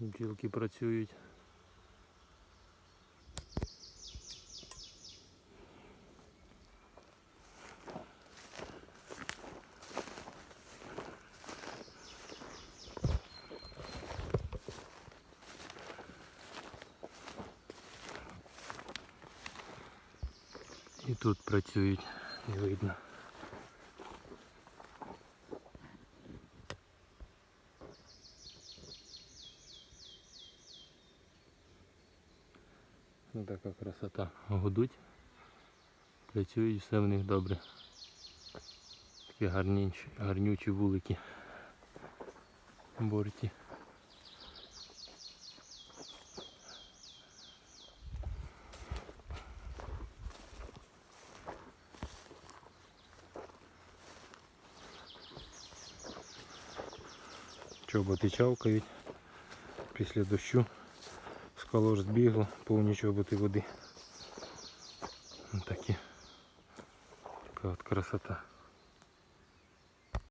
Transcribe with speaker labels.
Speaker 1: Бджілки працюють. І тут працюють, не видно. Ну така красота. Гудуть. Працюють, все в них добре. Такі гарнючі, гарнючі вулики. Борті. Чоботи чавкають після дощу. Колор збігло, повні чоботи води. Ось такі. Така от красота.